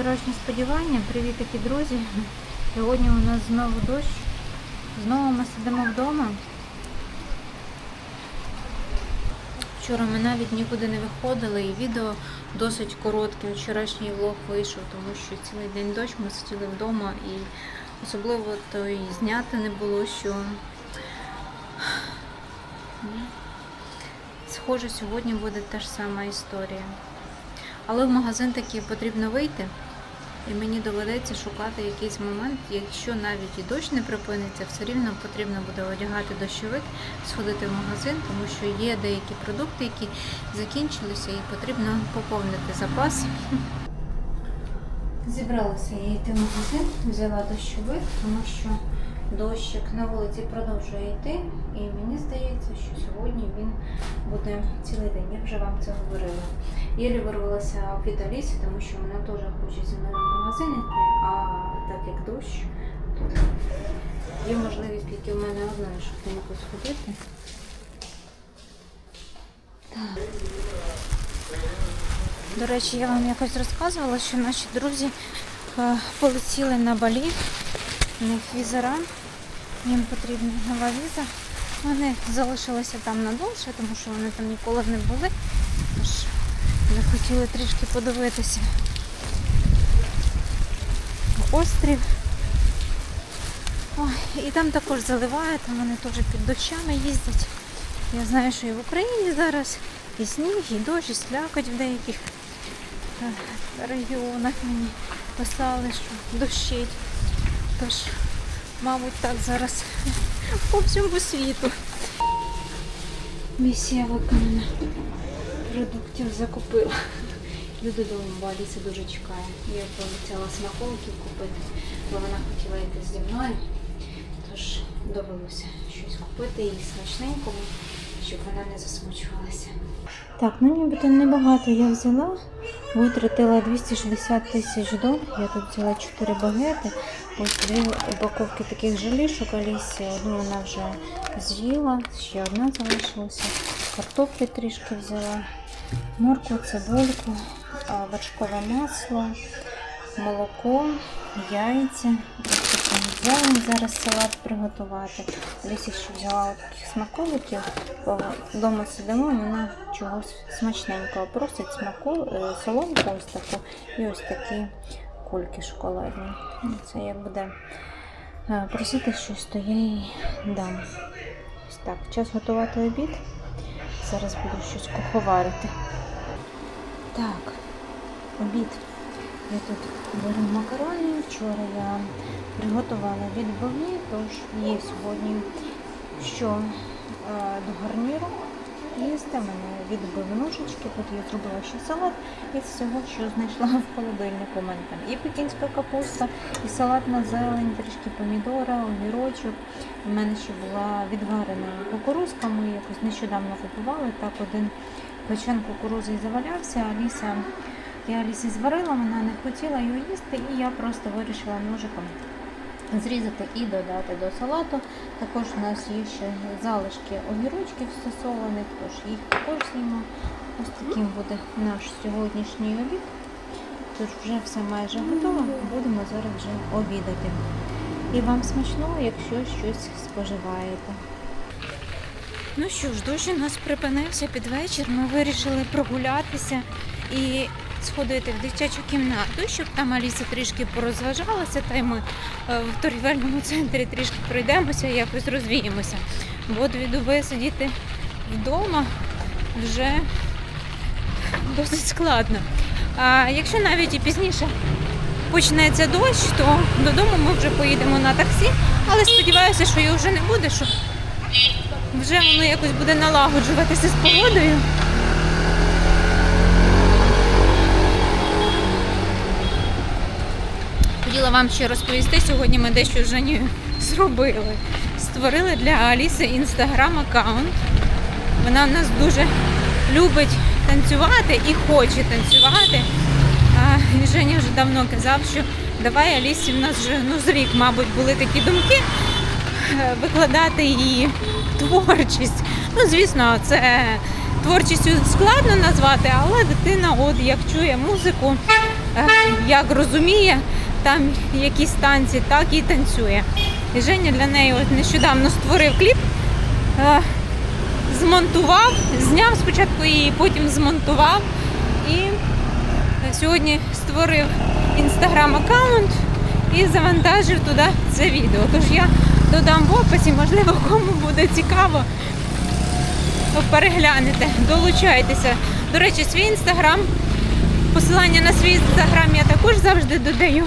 Вчорашні сподівання. Привітики, друзі. Сьогодні у нас знову дощ. Знову ми сидимо вдома. Вчора ми навіть нікуди не виходили і відео досить коротке. Вчорашній влог вийшов, тому що цілий день дощ ми сиділи вдома і особливо то і зняти не було, що схоже сьогодні буде та ж сама історія. Але в магазин таки потрібно вийти, і мені доведеться шукати якийсь момент, якщо навіть і дощ не припиниться, все рівно потрібно буде одягати дощовик, сходити в магазин, тому що є деякі продукти, які закінчилися, і потрібно поповнити запас. Зібралася я йти в магазин, взяла дощовик, тому що дощик на вулиці продовжує йти, і мені здається, що сьогодні він буде цілий день. Я вже вам це говорила. Єлі вирвалася від Аліси, тому що вона теж хоче зі мною в магазин йти, а так як дощ, то є можливість тільки в мене одна, щоб кудись сходити. До речі, я вам якось розказувала, що наші друзі е, полетіли на Балі. У них візера, їм потрібна нова віза. Вони залишилися там надовше, тому що вони там ніколи не були. Тож ми хотіли трішки подивитися острів. Ой, і там також заливає, там вони теж під дощами їздять. Я знаю, що і в Україні зараз і сніг, і дощ, і слякоть в деяких е, регіонах мені писали, що дощить. Тож, мабуть, так зараз по всьому світу. Місія виконана. Продуктів закупила. Люди додому, Аліса дуже чекає. Я пообіцяла смаколиків купити, бо вона хотіла йти зі мною. Тож довелося щось купити їй смачненького, щоб вона не засмучувалася. Так, ну нібито небагато я взяла. Витратила 260 тисяч доларів. Я тут взяла 4 багети. Ось дві упаковки таких жалішок Алісі. Одну вона вже з'їла, ще одна залишилася. Картоплі трішки взяла, моркву, цибульку, вершкове масло, молоко, яйця. Зелень зараз салат приготувати. Лісі ще взяла таких смаколиків. Вдома сидимо, вона чогось смачненького просить смаку, е, соломку ось таку і ось такі кульки шоколадні. Ну, Це як буде е, просити щось, то я їй дам. Ось так, час готувати обід. Зараз буду щось куховарити. Так, обід. Я тут беру макарони. Вчора я приготувала відбивні, тож є сьогодні що е, до гарніру У мене відбивнушечки, тут я зробила ще салат із всього, що знайшла в холодильнику. У мене там і пекінська капуста, і салатна зелень, трішки помідора, огірочок. У мене ще була відварена кукурузка, ми якось нещодавно купували. Так один печен кукурузи завалявся, Аліса я Алісі зварила, вона не хотіла його їсти, і я просто вирішила ножиком зрізати і додати до салату. Також у нас є ще залишки огірочків стосованих, тож їх також з'їмо. Ось таким буде наш сьогоднішній обід. Тож вже все майже готово, будемо зараз вже обідати. І вам смачного, якщо щось споживаєте. Ну що ж, дощ у нас припинився під вечір. Ми вирішили прогулятися і сходити в дитячу кімнату, щоб там Аліса трішки порозважалася, та й ми е, в торгівельному центрі трішки пройдемося і якось розвіємося. Бо дві доби сидіти вдома вже досить складно. А якщо навіть і пізніше почнеться дощ, то додому ми вже поїдемо на таксі, але сподіваюся, що його вже не буде, що вже воно якось буде налагоджуватися з погодою. Вам ще розповісти, сьогодні ми дещо з Женєю зробили. Створили для Аліси інстаграм аккаунт. Вона в нас дуже любить танцювати і хоче танцювати. І Женя вже давно казав, що давай Алісі в нас вже ну, з рік, мабуть, були такі думки е, викладати її творчість. Ну, звісно, це творчістю складно назвати, але дитина, от як чує музику, е, як розуміє там якісь танці, так і танцює. І Женя для неї от нещодавно створив кліп, е, змонтував, зняв спочатку її, потім змонтував. І сьогодні створив інстаграм-аккаунт і завантажив туди це відео. Тож я додам в описі, можливо, кому буде цікаво, переглянете, долучайтеся. До речі, свій інстаграм, посилання на свій інстаграм я також завжди додаю.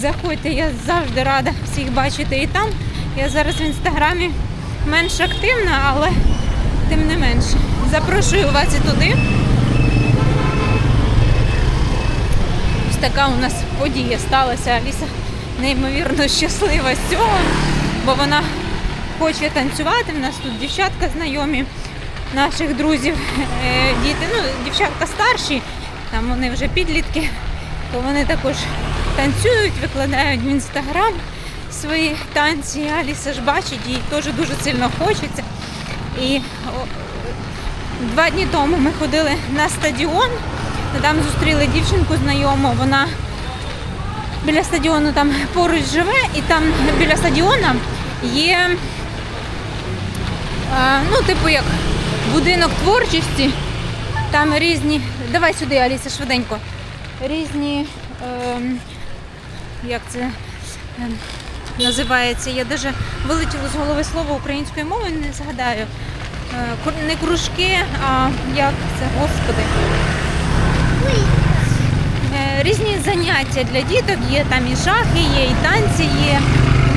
Заходьте, я завжди рада всіх бачити і там. Я зараз в інстаграмі менш активна, але тим не менше. Запрошую вас і туди. Ось така у нас подія сталася. Аліса неймовірно щаслива з цього, бо вона хоче танцювати. У нас тут дівчатка знайомі наших друзів, е, діти, ну, дівчатка старші, там вони вже підлітки, то вони також танцюють, викладають в інстаграм свої танці. Аліса ж бачить, їй теж дуже сильно хочеться. І Два дні тому ми ходили на стадіон, там зустріли дівчинку знайому, вона біля стадіону там поруч живе, і там біля стадіона є, ну, типу як будинок творчості, там різні. Давай сюди, Аліса, швиденько. Різні, ем, як це ем, називається, я навіть вилетіло з голови слово українською мовою, не згадаю. Е, не кружки, а як це, господи. Е, Різні заняття для діток є, там і шахи є, і танці є.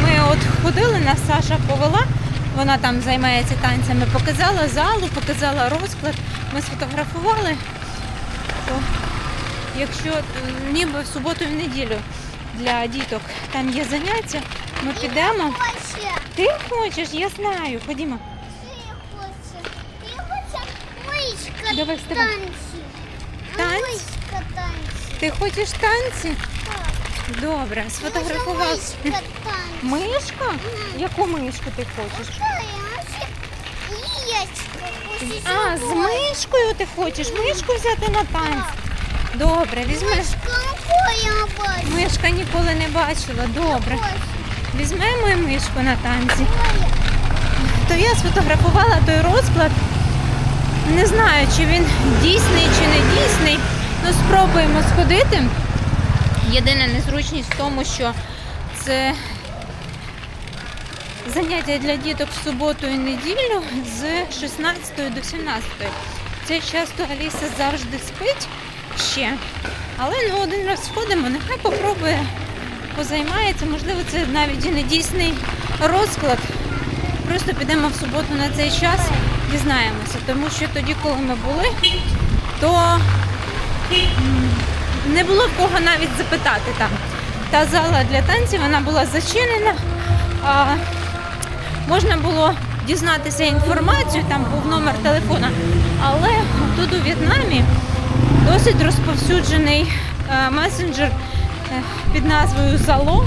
Ми от ходили, нас Саша повела, вона там займається танцями, показала залу, показала розклад, ми сфотографували. То, якщо ніби в суботу і в неділю для діток там є заняття, ми підемо. Хоче, Ти хочеш, я знаю, ходімо. Давай, вставай. танці. Танці? Танці. Ти хочеш танці? Так. Добре, сфотографував. Мишка. Мишка? Яку мишку ти хочеш? А, з мишкою ти хочеш мишку взяти на танці? Добре, візьми. Мишка, я бачу? Мишка ніколи не бачила. Добре. Візьмемо і мишку на танці. То я сфотографувала той розклад. Не знаю, чи він дійсний, чи не дійсний. Ну, спробуємо сходити. Єдина незручність в тому, що це заняття для діток в суботу і неділю з 16 до 17. В цей час то Аліса завжди спить ще. Але ну один раз сходимо, нехай попробує, позаймається. Можливо, це навіть і не дійсний розклад. Просто підемо в суботу на цей час, дізнаємося. Тому що тоді, коли ми були, то не було кого навіть запитати там. Та зала для танців вона була зачинена. А, можна було дізнатися інформацію, там був номер телефона. Але тут у В'єтнамі досить розповсюджений е, месенджер е, під назвою Зало.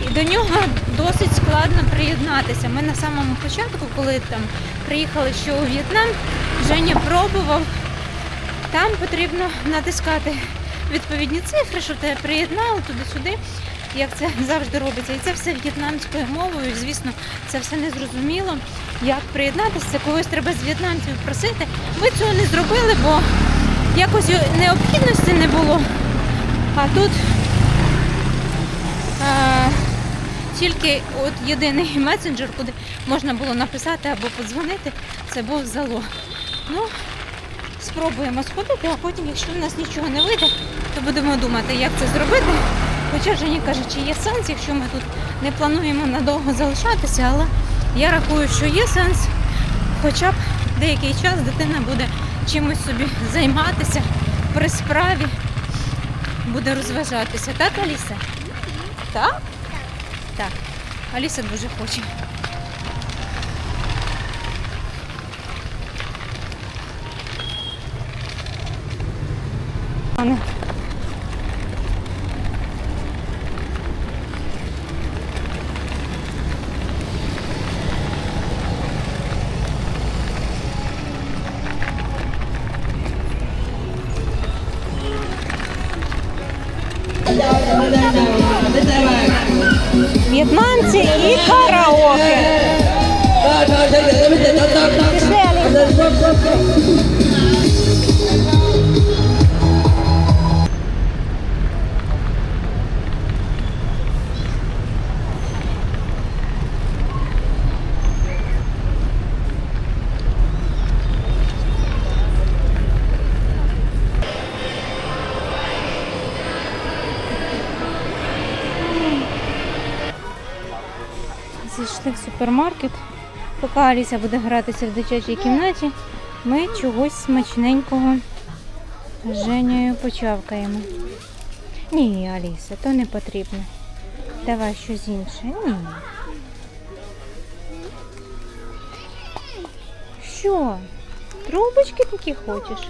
І до нього досить складно приєднатися. Ми на самому початку, коли там приїхали ще у В'єтнам, Женя пробував. Там потрібно натискати відповідні цифри, щоб тебе приєднали туди-сюди, як це завжди робиться. І це все в'єтнамською мовою. Звісно, це все незрозуміло. Як приєднатися, когось треба з в'єтнамців просити. Ми цього не зробили, бо якось необхідності не було. А тут е, тільки от єдиний месенджер, куди можна було написати або подзвонити, це був зало. Ну, спробуємо сходити, а потім, якщо в нас нічого не вийде, то будемо думати, як це зробити. Хоча Жені каже, чи є сенс, якщо ми тут не плануємо надовго залишатися, але я рахую, що є сенс, хоча б деякий час дитина буде чимось собі займатися при справі, буде розважатися. Так, Аліса? Так? Так. Аліса дуже хоче. Анна. В'єтнамці і караоке. Пішли, Аліса. Зайшли в супермаркет. Поки Аліся буде гратися в дитячій кімнаті, ми чогось смачненького з Женєю почавкаємо. Ні, Аліса, то не потрібно. Давай щось інше. Ні. Що? Трубочки такі хочеш?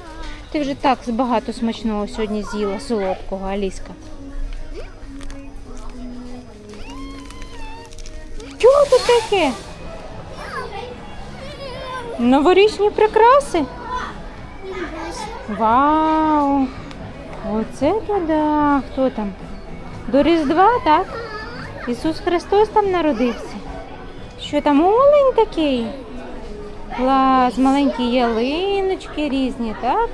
Ти вже так багато смачного сьогодні з'їла солодкого, Аліска. Чого тут таке? Новорічні прикраси? Вау! Оце то да. Хто там? До Різдва, так? Ісус Христос там народився. Що там олень такий? Клас, маленькі ялиночки різні, так?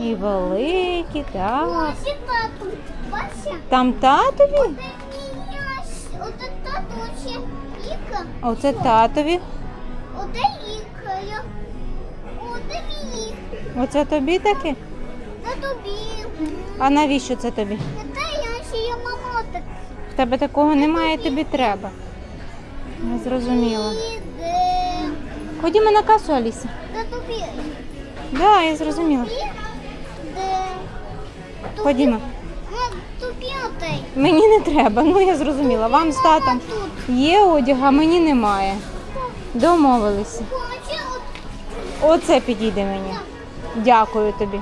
І великі, так. Там татові? Оце оце татові. Оце Іка. Я- Оце мені. Оце тобі таке? Це тобі. А навіщо це тобі? Це я ще є мама так. В тебе такого немає, тобі треба. Не зрозуміла. Іде. Ходімо на касу, Аліса. Це тобі. Да, я зрозуміла. Де? Ходімо. Мені не треба, ну я зрозуміла. Вам з татом є одяг, а мені немає. Домовилися. Оце підійде мені. Дякую тобі.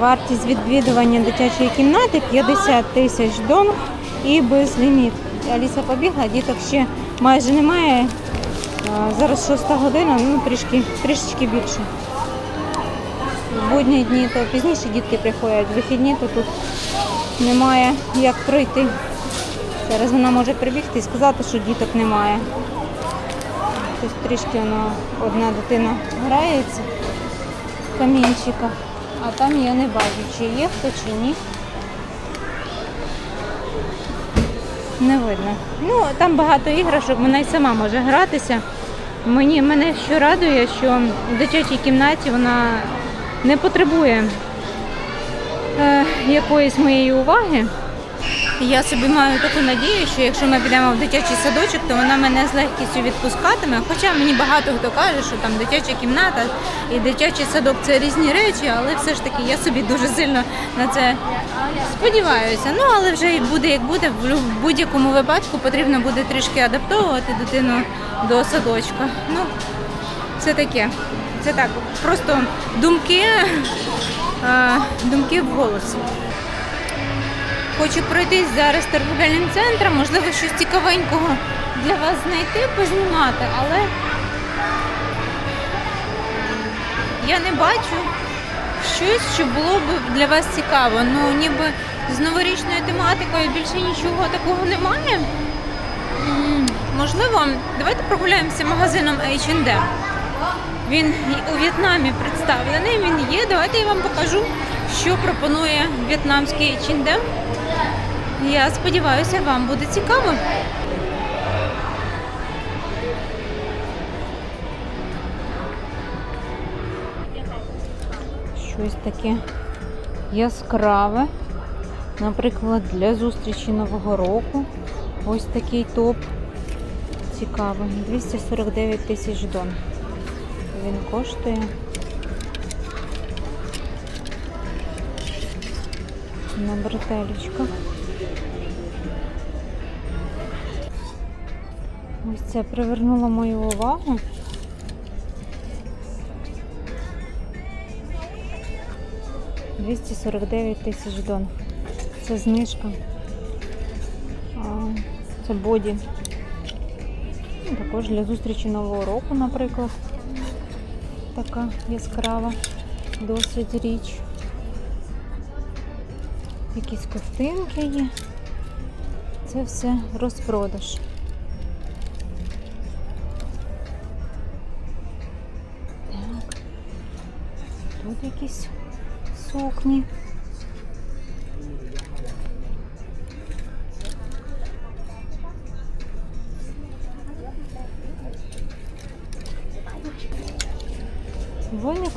Вартість відвідування дитячої кімнати 50 тисяч дон і безліміт. Аліса побігла, діток ще майже немає. Зараз 6 година, ну трішки, трішечки більше. В будні дні то пізніше дітки приходять, в вихідні то тут немає як пройти. Зараз вона може прибігти і сказати, що діток немає. Тобто трішки воно одна дитина грається в камінчиках, а там я не бачу, чи є хто, чи ні. Не видно. Ну, там багато іграшок, вона й сама може гратися. Мені, мене що радує, що в дитячій кімнаті вона не потребує е, якоїсь моєї уваги. Я собі маю таку надію, що якщо ми підемо в дитячий садочок, то вона мене з легкістю відпускатиме. Хоча мені багато хто каже, що там дитяча кімната і дитячий садок це різні речі, але все ж таки я собі дуже сильно на це сподіваюся. Ну але вже буде як буде. В будь-якому випадку потрібно буде трішки адаптовувати дитину до садочка. Ну, це таке. Це так, просто думки, думки в голос. Хочу пройтись зараз торговельним центром, можливо, щось цікавенького для вас знайти, познімати, але я не бачу щось, що було б для вас цікаво. Ну, ніби з новорічною тематикою більше нічого такого немає. Можливо, давайте прогуляємося магазином H&M. Він у В'єтнамі представлений, він є. Давайте я вам покажу, що пропонує в'єтнамський H&M. Я сподіваюся, вам буде цікаво. Щось таке яскраве. Наприклад, для зустрічі Нового року. Ось такий топ. Цікавий. 249 тисяч дон. Він коштує. На бретелечках. Ось це привернуло мою увагу. Двісті сорок дев'ять тисяч дон. Це знижка. Це боді. Також для зустрічі Нового року, наприклад. Така яскрава досить річ. Якісь костинки є. Це все розпродаж. Так. Тут якісь сукні.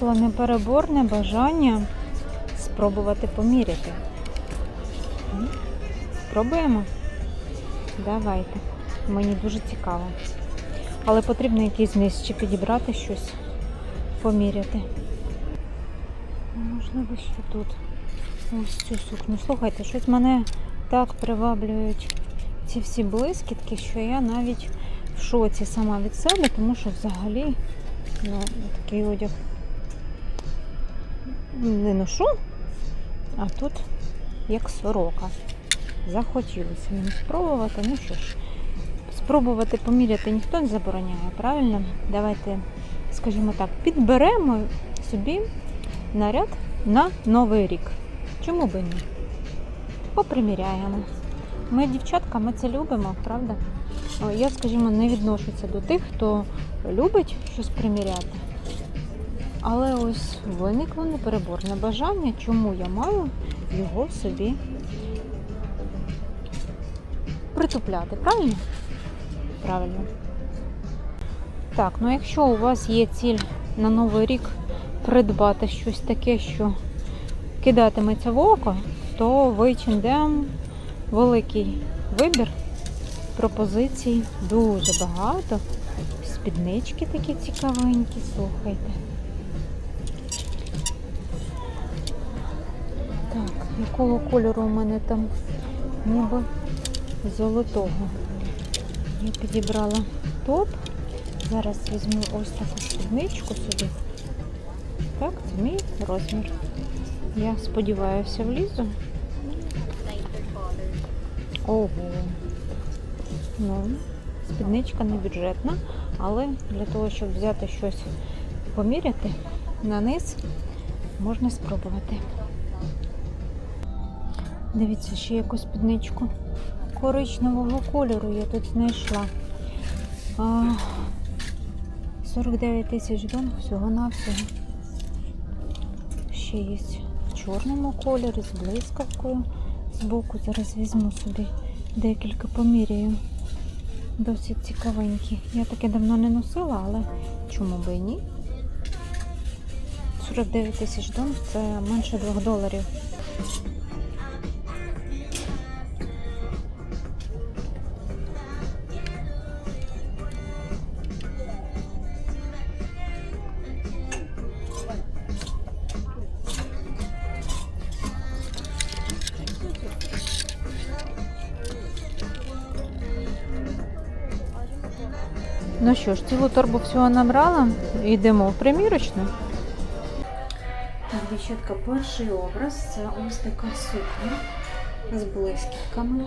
Виникло непереборне бажання спробувати поміряти. Спробуємо? Давайте. Мені дуже цікаво. Але потрібно якийсь низ чи підібрати щось, поміряти. Можливо, що тут. Ось цю сукню. Слухайте, щось мене так приваблюють ці всі блискітки, що я навіть в шоці сама від себе, тому що взагалі ну, такий одяг не ношу, а тут як сорока. Захотілося мені спробувати. Ну що ж, спробувати поміряти ніхто не забороняє, правильно? Давайте, скажімо так, підберемо собі наряд на Новий рік. Чому би ні? Поприміряємо. Ми, дівчатка, ми це любимо, правда? Я, скажімо, не відношуся до тих, хто любить щось приміряти. Але ось виникло непереборне бажання, чому я маю його собі притупляти, правильно? Правильно. Так, ну якщо у вас є ціль на Новий рік придбати щось таке, що кидатиметься в око, то в H&M великий вибір пропозицій дуже багато. Спіднички такі цікавенькі, слухайте. Так, якого кольору у мене там ніби золотого. Я підібрала топ. Зараз візьму ось таку спідничку собі. Так, це мій розмір. Я сподіваюся, влізу. Ого. Ну, спідничка не бюджетна, але для того, щоб взяти щось поміряти на низ, можна спробувати. Дивіться, ще якусь спідничку коричневого кольору я тут знайшла. 49 тисяч дон всього-навсього. Ще є в чорному кольорі з блискавкою збоку. Зараз візьму собі декілька поміряю. Досить цікавенькі. Я таке давно не носила, але чому би і ні? 49 тисяч дон це менше 2 доларів. Ну що ж, цілу торбу всього набрала. Йдемо в примірочну. Так, дівчатка, перший образ це ось така сукня з блискітками.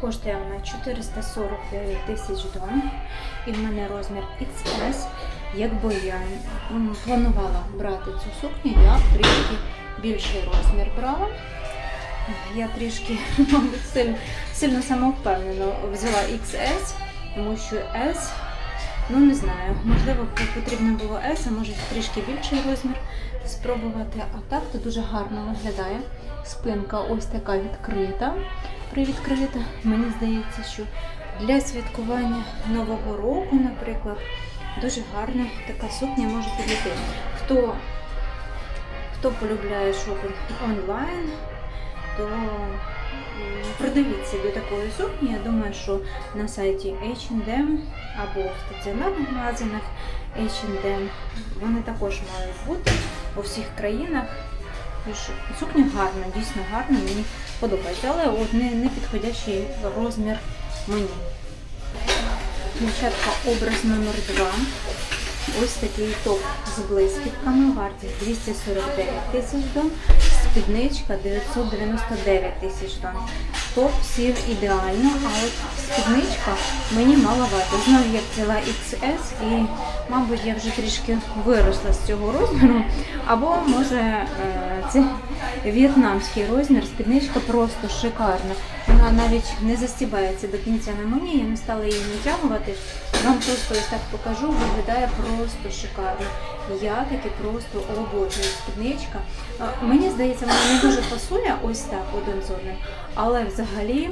Коштує вона 449 тисяч дон. І в мене розмір XS. Якби я планувала брати цю сукню, я трішки більший розмір брала. Я трішки, мабуть, сильно самовпевнено взяла XS, тому що S, ну не знаю, можливо, потрібно було S, а може трішки більший розмір спробувати. А так то дуже гарно виглядає. Спинка ось така відкрита. Привідкрита. Мені здається, що для святкування Нового року, наприклад, дуже гарна така сукня може підійти. Хто, хто полюбляє шопінг онлайн, то придивіться до такої сукні. Я думаю, що на сайті H&M або в стаціонарних магазинах H&M вони також мають бути у всіх країнах. Сукня гарна, дійсно гарна, мені подобається, але от не, не підходящий розмір мені. Дівчатка, образ номер 2. Ось такий топ з блискітками, вартість 249 тисяч дон, спідничка 999 тисяч дон. топ сів ідеально, а от спідничка мені маловато. Знову я взяла XS і, мабуть, я вже трішки виросла з цього розміру. Або, може, е, це в'єтнамський розмір, спідничка просто шикарна. Вона навіть не застібається до кінця на мені, я не стала її натягувати. Вам просто ось так покажу, виглядає просто шикарно. Я таки просто обожнюю спідничка. Мені здається, вона не дуже пасує ось так один з одним, але взагалі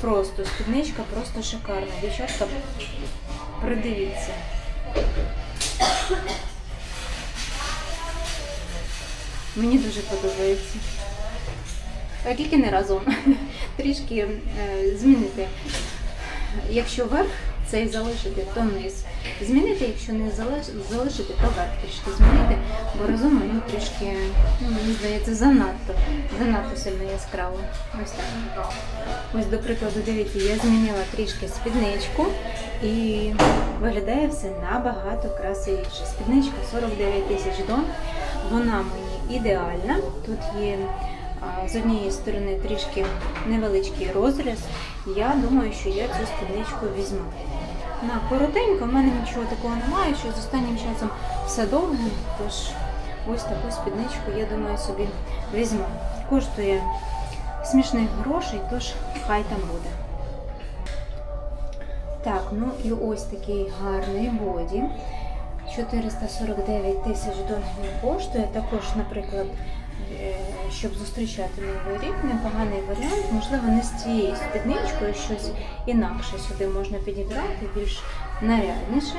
просто спідничка просто шикарна. Дівчатка, придивіться. Мені дуже подобається. А тільки не разом. Трішки е, змінити. Якщо верх цей залишити, то низ. Змінити, якщо не залишити, то верх трішки змінити, бо разом мені трішки, ну, мені здається, занадто, занадто сильно яскраво. Ось так. Ось, до прикладу, дивіться, я змінила трішки спідничку і виглядає все набагато красивіше. Спідничка 49 тисяч дон. Вона мені ідеальна. Тут є з однієї сторони трішки невеличкий розріз. Я думаю, що я цю спідничку візьму. На коротенько, в мене нічого такого немає, що з останнім часом все довге, тож ось таку спідничку, я думаю, собі візьму. Коштує смішних грошей, тож хай там буде. Так, ну і ось такий гарний боді. 449 тисяч доларів коштує. Також, наприклад, щоб зустрічати новий рік, непоганий варіант. Можливо, не з цією спідничкою, щось інакше сюди можна підібрати, більш нарядніше.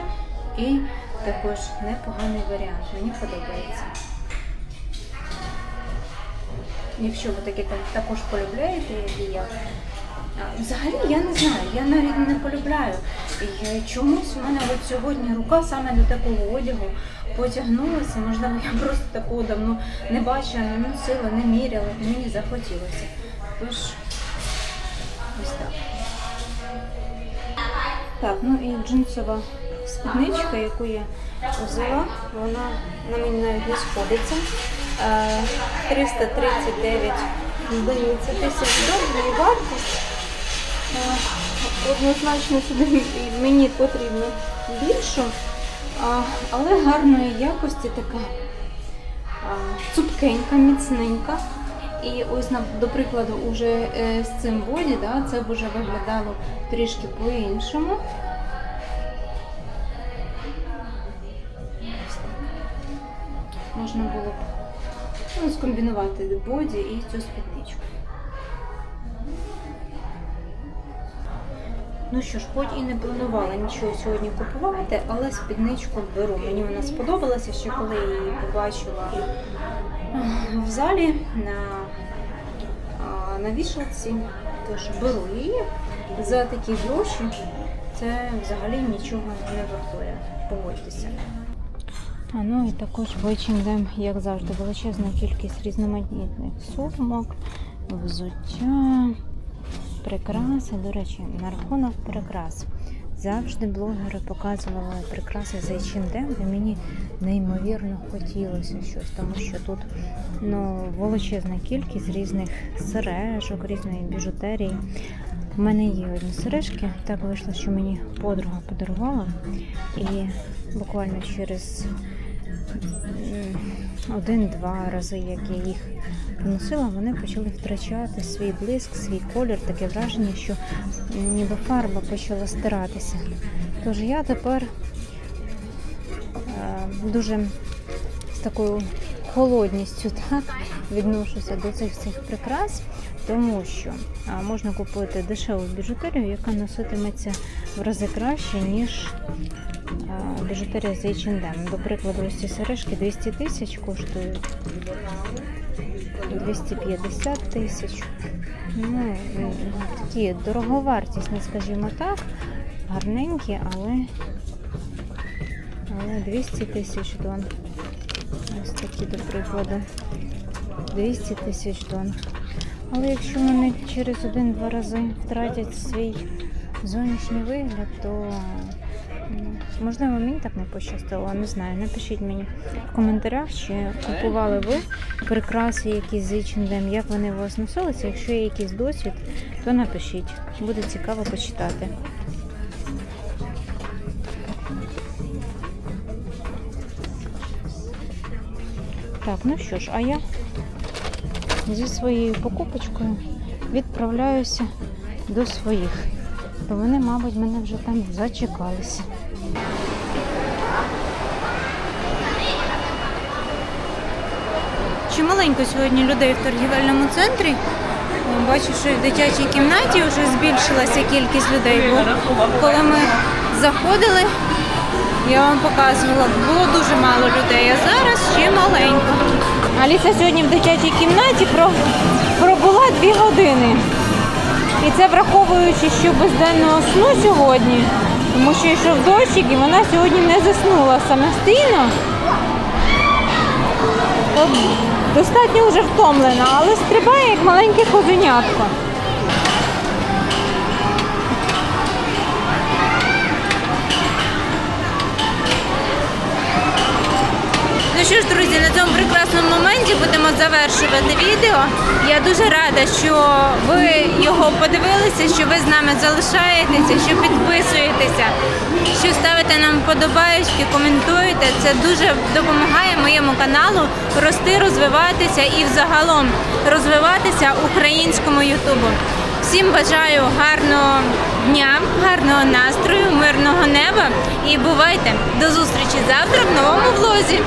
І також непоганий варіант. Мені подобається. Якщо ви таке та- також полюбляєте, як і я. Взагалі я не знаю, я навіть не полюбляю. І е, чомусь у мене от сьогодні рука саме до такого одягу потягнулася. Можливо, я просто такого давно не бачила, не носила, не міряла, мені захотілося. Тож ось так. Так, ну і джинсова спідничка, яку я взяла, вона на мені навіть не сходиться. Е, 339, здається, тисяч доларів вартість. Е, Однозначно сюди мені потрібно більше, а, але гарної якості така цупкенька, міцненька. І ось, до прикладу, уже е, з цим боді, да, це б уже виглядало трішки по-іншому. Можна було б ну, скомбінувати боді і цю спідничку. Ну що ж, хоч і не планувала нічого сьогодні купувати, але спідничку беру. Мені вона сподобалася ще коли я її побачила е, в залі на, на вішалці. Тож беру її за такі гроші. Це взагалі нічого не вартує. Погодьтеся. А ну і також в H&M, як завжди, величезна кількість різноманітних сумок, взуття, прикраси. До речі, на рахунок прикрас. Завжди блогери показували прикраси з H&M, і мені неймовірно хотілося щось, тому що тут ну, величезна кількість різних сережок, різної біжутерії. У мене є одні сережки. Так вийшло, що мені подруга подарувала. І буквально через один-два рази, як я їх носила, вони почали втрачати свій блиск, свій колір, таке враження, що ніби фарба почала стиратися. Тож я тепер е, дуже з такою холодністю так, відношуся до цих всіх прикрас, тому що можна купити дешеву біжутерію, яка носитиметься в рази краще, ніж біжутерія з H&M. До прикладу, ось ці сережки 200 тисяч коштують. 250 тисяч. Ну, такі дороговартісні, скажімо так, гарненькі, але, але 200 тисяч дон. Ось такі, до прикладу, 200 тисяч дон. Але якщо вони через один-два рази втратять свій зовнішній вигляд, то Можливо, мені так не пощастило, не знаю. Напишіть мені в коментарях, чи купували ви прикраси якісь з H&M, як вони у вас носилися. Якщо є якийсь досвід, то напишіть. Буде цікаво почитати. Так, ну що ж, а я зі своєю покупочкою відправляюся до своїх. Бо вони, мабуть, мене вже там зачекалися. Чималенько сьогодні людей в торгівельному центрі. О, Бачу, що в дитячій кімнаті вже збільшилася кількість людей. Бо коли ми заходили, я вам показувала, було дуже мало людей, а зараз ще маленько. Аліса сьогодні в дитячій кімнаті пробула дві години. І це враховуючи, що без денного сну сьогодні, тому що йшов дощик і вона сьогодні не заснула самостійно. От достатньо вже втомлена, але стрибає як маленьке козенятко. Що ж, друзі, на цьому прекрасному моменті будемо завершувати відео. Я дуже рада, що ви його подивилися, що ви з нами залишаєтеся, що підписуєтеся, що ставите нам вподобаючки, коментуєте. Це дуже допомагає моєму каналу рости, розвиватися і взагалом розвиватися українському Ютубу. Всім бажаю гарного дня, гарного настрою, мирного неба і бувайте до зустрічі завтра в новому влозі.